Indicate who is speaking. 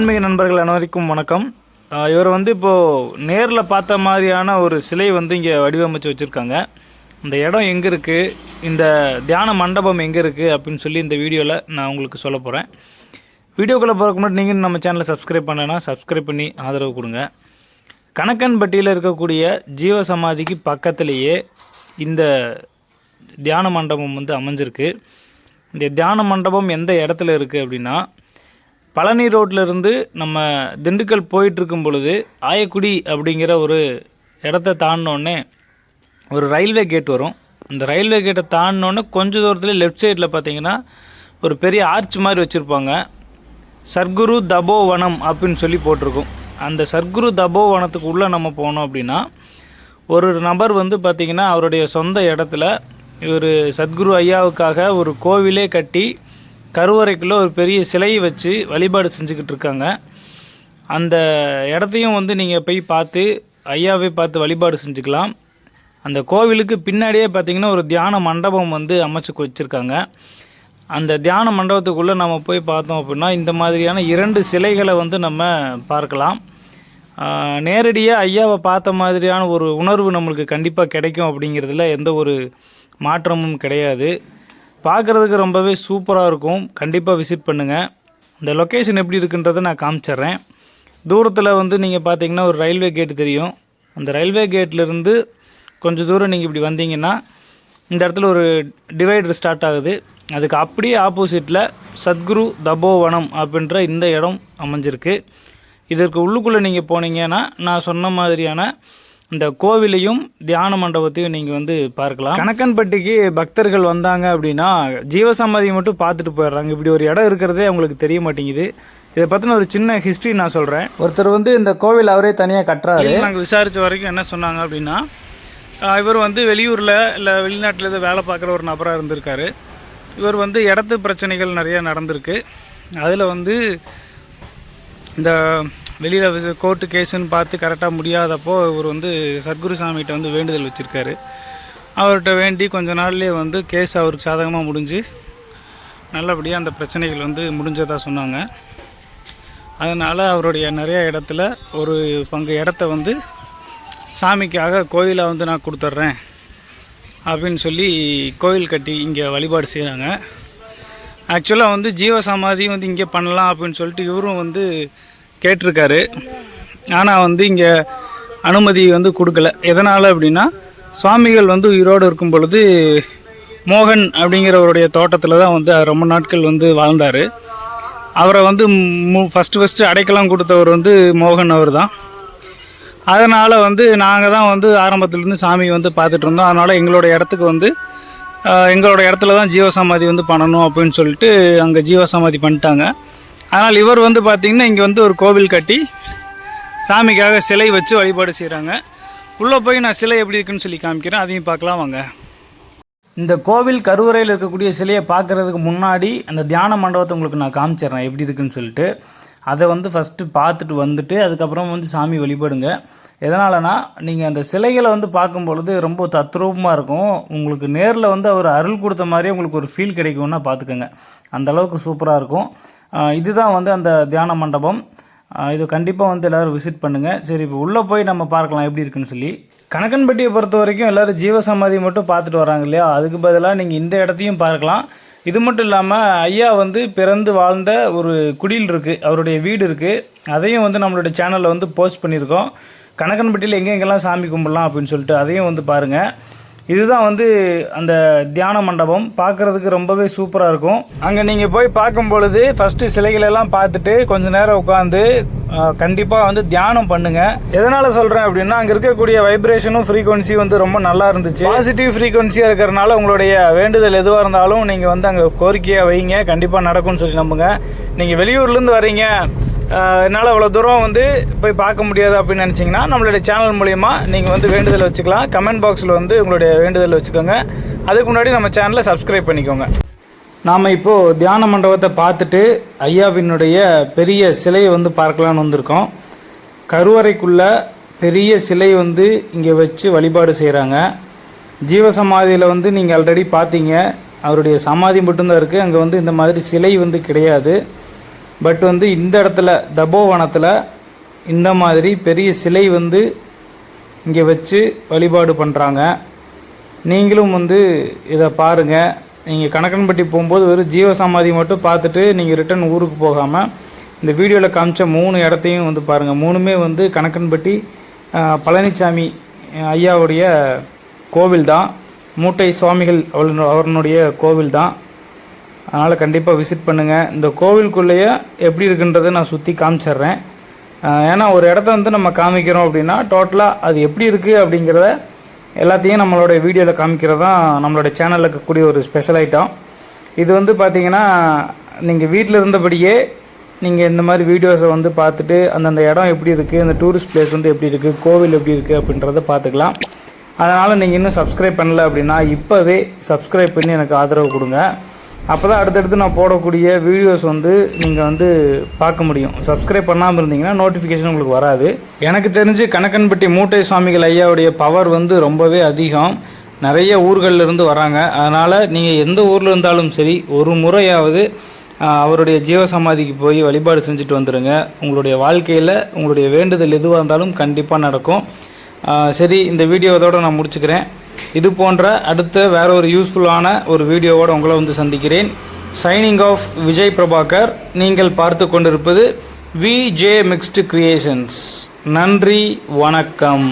Speaker 1: ஆன்மீக நண்பர்கள் அனைவருக்கும் வணக்கம். இவர் வந்து இப்போது நேரில் பார்த்த மாதிரியான ஒரு சிலை வந்து இங்கே வடிவமைச்சு வச்சுருக்காங்க. இந்த இடம் எங்கே இருக்குது இந்த தியான மண்டபம் எங்கே இருக்குது அப்படின்னு சொல்லி இந்த வீடியோவில் நான் உங்களுக்கு சொல்ல போகிறேன் வீடியோக்குள்ளே போகிறக்கு முன்னாடி நீங்கள் நம்ம சேனலை சப்ஸ்கிரைப் பண்ணலைன்னா சப்ஸ்கிரைப் பண்ணி ஆதரவு கொடுங்க. கணக்கன்பட்டியில் இருக்கக்கூடிய ஜீவ சமாதிக்கு பக்கத்திலேயே இந்த தியான மண்டபம் வந்து அமைஞ்சிருக்கு. இந்த தியான மண்டபம் எந்த இடத்துல இருக்குது அப்படின்னா பழனி ரோட்டிலிருந்து இருந்து நம்ம திண்டுக்கல் போயிட்டுருக்கும் பொழுது ஆயக்குடி அப்படிங்கிற ஒரு இடத்த தாண்டினோடனே ஒரு ரயில்வே கேட் வரும். அந்த ரயில்வே கேட்டை தாண்டினோடனே கொஞ்சம் தூரத்தில் லெஃப்ட் சைடில் பார்த்தீங்கன்னா ஒரு பெரிய ஆர்ச் மாதிரி வச்சுருப்பாங்க. சர்க்குரு தபோ வனம் அப்படின்னு சொல்லி போட்டிருக்கும். அந்த சர்க்குரு தபோ வனத்துக்கு உள்ளே நம்ம போனோம் அப்படின்னா ஒரு நபர் வந்து பார்த்திங்கன்னா அவருடைய சொந்த இடத்துல இவர் சத்குரு ஐயாவுக்காக ஒரு கோவிலே கட்டி கருவறைக்குள்ளே ஒரு பெரிய சிலையை வச்சு வழிபாடு செஞ்சுக்கிட்டு இருக்காங்க. அந்த இடத்தையும் வந்து நீங்கள் போய் பார்த்து ஐயாவை பார்த்து வழிபாடு செஞ்சுக்கலாம். அந்த கோவிலுக்கு பின்னாடியே பார்த்தீங்கன்னா ஒரு தியான மண்டபம் வந்து அமைச்சு வச்சுருக்காங்க. அந்த தியான மண்டபத்துக்குள்ளே நம்ம போய் பார்த்தோம் அப்படின்னா இந்த மாதிரியான இரண்டு சிலைகளை வந்து நம்ம பார்க்கலாம். நேரடியாக ஐயாவை பார்த்த மாதிரியான ஒரு உணர்வு நம்மளுக்கு கண்டிப்பாக கிடைக்கும் அப்படிங்கிறதுல எந்த ஒரு மாற்றமும் கிடையாது. பார்க்குறதுக்கு ரொம்பவே சூப்பராக இருக்கும். கண்டிப்பாக விசிட் பண்ணுங்கள் இந்த லொக்கேஷன் எப்படி இருக்குன்றதை நான் காமிச்சிட்றேன். தூரத்தில் வந்து நீங்கள் பார்த்தீங்கன்னா ஒரு ரயில்வே கேட்டு தெரியும். அந்த ரயில்வே கேட்லேருந்து கொஞ்சம் தூரம் நீங்கள் இப்படி வந்தீங்கன்னா இந்த இடத்துல ஒரு டிவைடர் ஸ்டார்ட் ஆகுது. அதுக்கு அப்படியே ஆப்போசிட்டில் சத்குரு தபோவனம் அப்படின்ற இந்த இடம் அமைஞ்சிருக்கு. இதற்கு உள்ளுக்குள்ளே நீங்கள் போனீங்கன்னா நான் சொன்ன மாதிரியான இந்த கோவிலையும் தியான மண்டபத்தையும் நீங்கள் வந்து பார்க்கலாம். கணக்கன்பட்டிக்கு பக்தர்கள் வந்தாங்க அப்படின்னா ஜீவசமாதி மட்டும் பார்த்துட்டு போயிடுறாங்க. இப்படி ஒரு இடம் இருக்கிறதே அவங்களுக்கு தெரிய மாட்டேங்குது. இதை பற்றின ஒரு சின்ன ஹிஸ்ட்ரி நான் சொல்கிறேன் ஒருத்தர் வந்து இந்த கோவில் அவரே தனியாக கட்டுறாரு. நாங்கள் விசாரித்த வரைக்கும் என்ன சொன்னாங்க அப்படின்னா இவர் வந்து வெளியூரில் இல்லை வெளிநாட்டில் ஏதோ வேலை பார்க்குற ஒரு நபராக இருந்திருக்காரு. இவர் வந்து இடத்து பிரச்சனைகள் நிறைய நடந்திருக்கு. அதில் வந்து இந்த வெளியில் கோர்ட்டு கேஸுன்னு பார்த்து கரெக்டாக முடியாதப்போ இவர் வந்து சத்குரு சாமிகிட்ட வந்து வேண்டுதல் வச்சுருக்காரு. அவர்கிட்ட வேண்டி கொஞ்ச நாள்லேயே வந்து கேஸ் அவருக்கு சாதகமாக முடிஞ்சு நல்லபடியாக அந்த பிரச்சனைகள் வந்து முடிஞ்சதாக சொன்னாங்க. அதனால் அவருடைய நிறைய இடத்துல ஒரு பங்கு இடத்த வந்து சாமிக்காக கோயிலை வந்து நான் கொடுத்துட்றேன் அப்படின்னு சொல்லி கோயில் கட்டி இங்கே வழிபாடு செய்கிறாங்க ஆக்சுவலாக வந்து ஜீவ சமாதி வந்து இங்கே பண்ணலாம் அப்படின்னு சொல்லிட்டு இவரும் வந்து கேட்டிருக்காரு. ஆனால் வந்து இங்கே அனுமதி வந்து கொடுக்கல. எதனால் அப்படின்னா சுவாமிகள் வந்து உயிரோடு இருக்கும் பொழுது மோகன் அப்படிங்கிறவருடைய தோட்டத்தில் தான் வந்து ரொம்ப நாட்கள் வந்து வாழ்ந்தார். அவரை வந்து ஃபஸ்ட்டு ஃபஸ்ட்டு அடைக்கலம் கொடுத்தவர் வந்து மோகன் அவர் தான் அதனால் வந்து நாங்கள் தான் வந்து ஆரம்பத்துலேருந்து சாமி வந்து பார்த்துட்டு இருந்தோம். அதனால் எங்களோட இடத்துக்கு வந்து எங்களோட இடத்துல தான் ஜீவசமாதி வந்து பண்ணணும் அப்படின்னு சொல்லிட்டு அங்கே ஜீவசமாதி பண்ணிட்டாங்க. ஆனால் இவர் வந்து பார்த்திங்கன்னா இங்கே வந்து ஒரு கோவில் கட்டி சாமிக்காக சிலை வச்சு வழிபாடு செய்கிறாங்க. உள்ளே போய் நான் சிலை எப்படி இருக்குன்னு சொல்லி காமிக்கிறேன். அதையும் பார்க்கலாம் வாங்க. இந்த கோவில் கருவறையில் இருக்கக்கூடிய சிலையை பார்க்குறதுக்கு முன்னாடி அந்த தியான மண்டபத்தை உங்களுக்கு நான் காமிச்சிடுறேன். எப்படி இருக்குன்னு சொல்லிட்டு. அதை வந்து ஃபஸ்ட்டு பார்த்துட்டு வந்துட்டு அதுக்கப்புறம் வந்து சாமி வழிபடுங்க. எதனாலனா நீங்கள் அந்த சிலைகளை வந்து பார்க்கும் பொழுது ரொம்ப தத்ரூபமாக இருக்கும். உங்களுக்கு நேரில் வந்து அவர் அருள் கொடுத்த மாதிரி உங்களுக்கு ஒரு ஃபீல் கிடைக்கும்னா பார்த்துக்கோங்க. அந்தளவுக்கு சூப்பராக இருக்கும். இதுதான் வந்து அந்த தியான மண்டபம். இது கண்டிப்பாக வந்து எல்லோரும் விசிட் பண்ணுங்கள் சரி இப்போ உள்ளே போய் நம்ம பார்க்கலாம் எப்படி இருக்குன்னு சொல்லி. கணக்கன்பட்டியை பொறுத்த வரைக்கும் எல்லோரும் ஜீவசமாதி மட்டும் பார்த்துட்டு வராங்க இல்லையா? அதுக்கு பதிலாக நீங்கள் இந்த இடத்தையும் பார்க்கலாம். இது மட்டும் இல்லாமல் ஐயா வந்து பிறந்து வாழ்ந்த ஒரு குடில் இருக்குது அவருடைய வீடு இருக்குது அதையும் வந்து நம்மளுடைய சேனலில் வந்து போஸ்ட் பண்ணியிருக்கோம். கணக்கன்பட்டியில் எங்கெங்கெல்லாம் சாமி கும்பிடலாம் அப்படின்னு சொல்லிட்டு அதையும் வந்து பாருங்கள் இதுதான் வந்து அந்த தியான மண்டபம். பார்க்குறதுக்கு ரொம்பவே சூப்பராக இருக்கும். அங்கே நீங்கள் போய் பார்க்கும் பொழுது ஃபஸ்ட்டு சிலைகளெல்லாம் பார்த்துட்டு கொஞ்ச நேரம் உட்காந்து கண்டிப்பாக வந்து தியானம் பண்ணுங்க. எதனால் சொல்கிறேன் அப்படின்னா அங்கே இருக்கக்கூடிய வைப்ரேஷனும் ஃப்ரீக்வன்சி வந்து ரொம்ப நல்லா இருந்துச்சு. பாசிட்டிவ் ஃப்ரீக்வன்சியாக இருக்கிறனால உங்களுடைய வேண்டுதல் எதுவாக இருந்தாலும் நீங்கள் வந்து அங்கே கோரிக்கையாக வைங்க. கண்டிப்பாக நடக்கும்னு சொல்லி நம்புங்க. நீங்கள் வெளியூர்லேருந்து வரீங்க என்னால் அவ்வளோ தூரம் வந்து போய் பார்க்க முடியாது அப்படின்னு நினச்சிங்கன்னா நம்மளுடைய சேனல் மூலிமா நீங்கள் வந்து வேண்டுதல் வச்சுக்கலாம். கமெண்ட் பாக்ஸில் வந்து உங்களுடைய வேண்டுதல் வச்சுக்கோங்க. அதுக்கு முன்னாடி நம்ம சேனலை சப்ஸ்கிரைப் பண்ணிக்கோங்க. நாம் இப்போது தியான மண்டபத்தை பார்த்துட்டு ஐயாவினுடைய பெரிய சிலையை வந்து பார்க்கலான்னு வந்திருக்கோம். கருவறைக்குள்ள பெரிய சிலை வந்து இங்கே வச்சு வழிபாடு செய்கிறாங்க ஜீவசமாதியில் வந்து நீங்கள் ஆல்ரெடி பார்த்தீங்க. அவருடைய சமாதி மட்டும்தான் இருக்குது அங்கே வந்து இந்த மாதிரி சிலை வந்து கிடையாது. பட் வந்து இந்த இடத்துல தபோவனத்தில் இந்த மாதிரி பெரிய சிலை வந்து இங்கே வச்சு வழிபாடு பண்ணுறாங்க நீங்களும் வந்து இதை பாருங்கள் நீங்கள் கணக்கன்பட்டி போகும்போது வெறும் ஜீவ சமாதி மட்டும் பார்த்துட்டு நீங்கள் ரிட்டர்ன் ஊருக்கு போகாமல் இந்த வீடியோவில் காமிச்ச மூணு இடத்தையும் வந்து பாருங்கள் மூணுமே வந்து கணக்கன்பட்டி பழனிசாமி ஐயாவுடைய கோவில் தான் மூட்டை சுவாமிகள் அவள் அவர்களுடைய கோவில் தான் அதனால் கண்டிப்பாக விசிட் பண்ணுங்கள் இந்த கோவிலுக்குள்ளேயே எப்படி இருக்குன்றதை நான் சுற்றி காமிச்சிட்றேன். ஏன்னா ஒரு இடத்த வந்து நம்ம காமிக்கிறோம் அப்படின்னா டோட்டலாக அது எப்படி இருக்குது அப்படிங்கிறத எல்லாத்தையும் நம்மளோட வீடியோவில் காமிக்கிறது தான் நம்மளோட சேனலில் இருக்கக்கூடிய ஒரு ஸ்பெஷல் ஐட்டம் இது வந்து பார்த்தீங்கன்னா நீங்கள் வீட்டில் இருந்தபடியே நீங்கள் இந்த மாதிரி வீடியோஸை வந்து பார்த்துட்டு அந்தந்த இடம் எப்படி இருக்குது அந்த டூரிஸ்ட் பிளேஸ் வந்து எப்படி இருக்குது கோவில் எப்படி இருக்குது அப்படின்றத பார்த்துக்கலாம். அதனால் நீங்கள் இன்னும் சப்ஸ்கிரைப் பண்ணல அப்படின்னா இப்போவே சப்ஸ்கிரைப் பண்ணி எனக்கு ஆதரவு கொடுங்க. அப்போ தான் அடுத்தடுத்து நான் போடக்கூடிய வீடியோஸ் வந்து நீங்கள் வந்து பார்க்க முடியும். சப்ஸ்கிரைப் பண்ணாமல் இருந்தீங்கன்னா நோட்டிஃபிகேஷன் உங்களுக்கு வராது. எனக்கு தெரிஞ்சு கணக்கன்பட்டி மூட்டை சுவாமிகள் ஐயாவுடைய பவர் வந்து ரொம்பவே அதிகம். நிறைய ஊர்களில் இருந்து வராங்க. அதனால் நீங்கள் எந்த ஊரில் இருந்தாலும் சரி ஒரு முறையாவது அவருடைய ஜீவசமாதிக்கு போய் வழிபாடு செஞ்சுட்டு வந்துடுங்க உங்களுடைய வாழ்க்கையில் உங்களுடைய வேண்டுதல் எதுவாக இருந்தாலும் கண்டிப்பாக நடக்கும். சரி இந்த வீடியோவோட நான் முடிச்சுக்கிறேன். இது போன்ற அடுத்த வேற ஒரு யூஸ்ஃபுல்லான ஒரு வீடியோவோடு உங்களை வந்து சந்திக்கிறேன். Signing off Vijay Prabhakar. நீங்கள் பார்த்து கொண்டிருப்பது விஜே மிக்ஸ்டு கிரியேஷன்ஸ் நன்றி வணக்கம்.